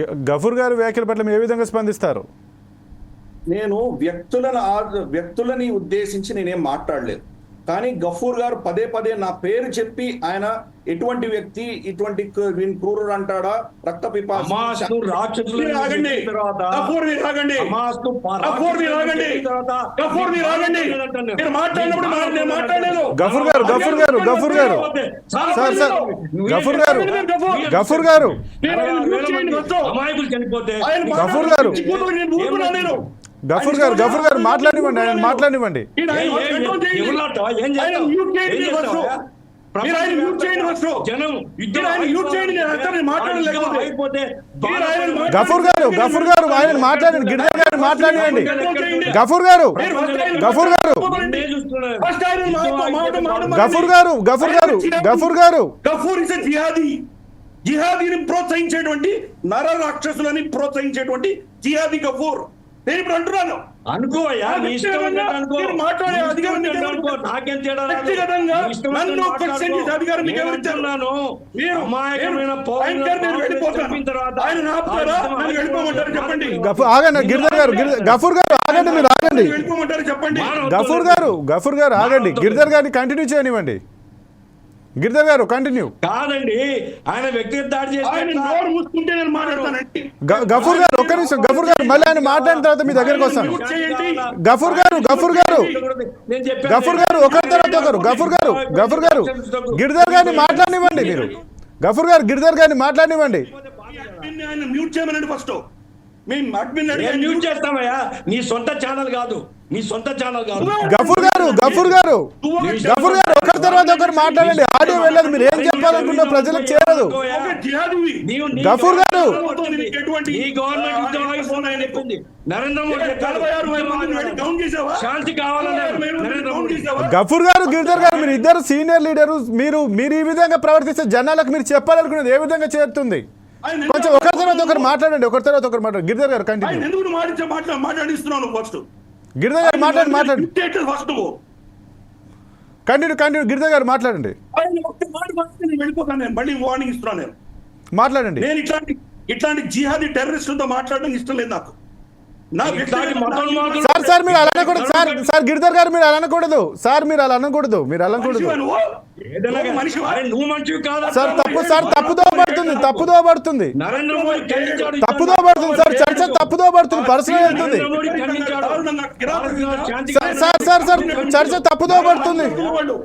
గ- గఫూర్ గారు వ్యాఖ్యల పట్ల ఏ విధంగా స్పందిస్తారు? నేను వ్యక్తులను ఆ- వ్యక్తులని ఉద్దేశించి నేనేం మాట్లాడలేదు. కానీ గఫూర్ గారు పదే పదే నా పేరు చెప్పి ఆయన ఎటువంటి వ్యక్తి ఇటువంటి క్రూరుడు అంటాడా? రక్త తర్వాత గఫూర్ మాట్లాడినప్పుడు నేను మాట్లాడలేదు. గారు గఫూర్ గారు గఫూర్ గారు. Sir sir Gafoor garu. గఫూర్. గారు. గఫూర్ గారు. గఫూర్ గారు గఫూర్ గారు మాట్లాడివ్వండి ఆయన మాట్లాడివ్వండి. గఫూర్ గారు గఫూర్ గారు ఆయన మాట్లాడండి గిరిజన గారు మాట్లాడివ్వండి గఫూర్ గారు గఫూర్ గారు. గఫూర్ గారు గఫూర్ గారు గఫూర్ గారు. Gafoor is jihadi. జిహాదీని ప్రోత్సహించేటువంటి నర రాక్షసులని ప్రోత్సహించేటువంటి జిహాదీ గఫూర్. నేను ఇప్పుడు అంటున్నాను. మాట్లాడే అధికారం అధికారం మీకు చెప్పండి. గఫూర్ ఆగండి గారు గిరిజ- గఫూర్ గారు ఆగండి మీరు ఆగండి. వెళ్ళిపోమంటారు చెప్పండి. మానవ గఫూర్ గారు గఫూర్ గారు ఆగండి. గిరిధర్ గారిని కంటిన్యూ చేయనివ్వండి. గిరిధర్ గారు కంటిన్యూ కాదండి ఆయన వ్యక్తిగత దాడి గఫూర్ గారు ఒక్క నిమిషం గఫూర్ గారు మళ్ళీ ఆయన మాట్లాడిన తర్వాత మీ దగ్గరకు వస్తాను. మ్యూట్ చేయండి. గఫూర్ గారు గఫూర్ గారు. గఫూర్ గారు ఒకరి తర్వాత ఒకరు గఫూర్ గారు గఫూర్ గారు గిరిధర్ గారిని మాట్లాడనివ్వండి మీరు. గఫూర్ గారు గిరిధర్ గారిని మాట్లాడనివ్వండి. చేయమనండి ఫస్ట్. మేము అడ్మిన్ నేను అడిగాను మ్యూట్ చేస్తామయ్యా నీ సొంత ఛానల్ కాదు. నీ సొంత ఛానల్ కాదు. గఫూర్ గారు గఫూర్ గారు. గఫూర్ గారు ఒకరి తర్వాత ఒకరు మాట్లాడండి. ఆడియో వెళ్ళదు మీరు. ఏం చెప్పాలనుకున్నా ప్రజలకు చేరదు. ఒక జిహాదీవి. నీవు నీ గఫూర్ గారు. గఫూర్ గారు గిరిధర్ గారు మీరు ఇద్దరు సీనియర్ లీడరు మీరు మీరు ఈ విధంగా ప్రవర్తిస్తే జనాలకు మీరు చెప్పాలనుకునేది ఏ విధంగా చేరుతుంది? కొంచెం ఒకరి తర్వాత ఒకరు మాట్లాడండి ఒకరి తర్వాత ఒకరు మాట్లాడండి. గిరిధర్ గారు కంటిన్యూ ఎందుకు మాట్లాడి మాట్లా మాట్లాడిస్తున్నావు నువ్వు ఫస్ట్ గిరిధర్ గారు మాట్లాడండి. మాట్లాడండి ఫస్ట్ కంటిన్యూ కంటిన్యూ గిరిధర్ గారు మాట్లాడండి. మాట్లాడి వెళ్ళిపోతాను నేను. మళ్ళీ వార్నింగ్ ఇస్తున్నాను నేను. మాట్లాడండి. నేను ఇట్లాంటి ఇట్లాంటి జిహాదీ టెర్రరిస్టులతో మాట్లాడడం ఇష్టం లేదు నాకు నా ఇట్లాంటి వ్యక్తిగత- మతోన్మాదులు- సార్ సార్ మీరు అలా అనకూడదు. సార్ సార్ గిరిధర్ గారు మీరు అలా అనకూడదు. సార్ మీరు అలా అనకూడదు. మీరు అలా అనకూడదు. సార్ తప్పు సార్ తప్పుదో పడుతుంది తప్పుదో పడుతుంది. తప్పుదో పడుతుంది సార్ చర్చ తప్పుదో పడుతుంది పర్సనల్ వెళ్తుంది. సార్ సార్ సార్ సార్ చర్చ తప్పుదో పడుతుంది. వాళ్ళు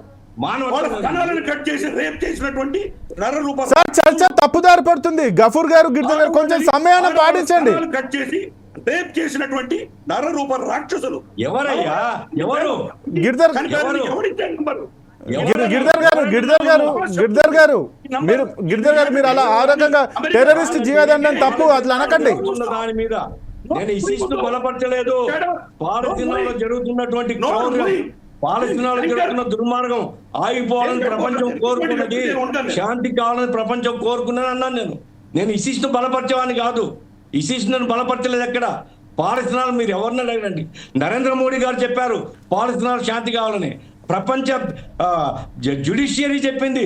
మానవ వాళ్ళ కణాలను కట్ చేసి రేప్ చేసినటువంటి నర రూప సార్ చర్చ తప్పుదారి పడుతుంది. గఫూర్ గారు గిరిధర్ గారు కొంచెం సమయాన్ని పాటించండి. కట్ చేసి రేప్ చేసినటువంటి నర రూప రాక్షసులు. ఎవరయ్యా? ఎవరు? గిరిధర్ గిరిధర్ గారు గిరిధర్ గారు గిరిధర్ గారు మీరు గిరిధర్ గారు మీరు అలా ఆ రకంగా టెర్రరిస్ట్ జీవదండం తప్పు అట్లా అనకండి. దాని మీద నేను ఇసిస్ట్ బలపరచలేదు. పాలస్తీనాలో జరుగుతున్నటువంటి. పాలస్తీనాలో జరుగుతున్న దుర్మార్గం ఆగిపోవాలని ప్రపంచం కోరుకున్నది. శాంతి కావాలని ప్రపంచం కోరుకున్నది అన్నాను నేను. నేను ఇసిస్ట్ బలపరిచేవాడిని కాదు. ఇసిస్ట్ నన్ను బలపరచలేదు ఎక్కడ? పాలస్తీనాలు మీరు ఎవరిని అడగండి నరేంద్ర మోడీ గారు చెప్పారు పాలస్తీనాలు శాంతి కావాలని. ప్రపంచ జ్యుడిషియరీ చెప్పింది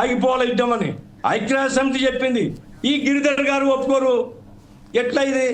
ఆగిపోవాలి యుద్ధం అని ఐక్యరాజ్య సమితి చెప్పింది. ఈ గిరిధర్ గారు ఒప్పుకోరు. ఎట్లా ఇది?